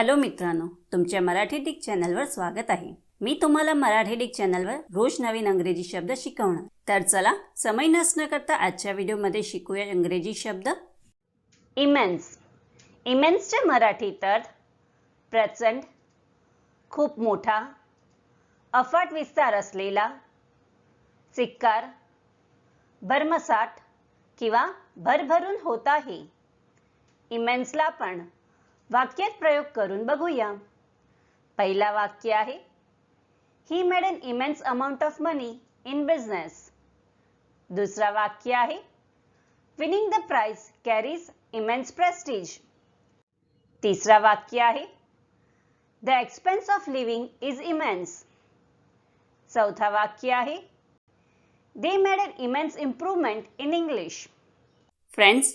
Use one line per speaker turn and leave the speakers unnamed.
Hello मित्रांनो तुमच्या Marathi Dick चॅनलवर स्वागत आहे. मी तुम्हाला मराठी डिक चॅनलवर रोज नवीन इंग्रजी शब्द शिकवणार. तर चला समय नसणं करता आजच्या व्हिडिओमध्ये शिकूया इंग्रजी शब्द. इमेन्स. इमेन्सचे मराठी तर प्रचंड खूप मोठा अफाट विस्तार असलेला चिक्कार भरमसाठ किंवा भरभरून होत आहे. इमेन्सला पण वाक्यात प्रयोग करून बघूया. पहिला वाक्य आहे he made an immense amount of money in business दुसरा वाक्य आहे winning the prize carries immense prestige तिसरा वाक्य आहे the expense of living is immense चौथा वाक्य आहे they made an immense improvement in English friends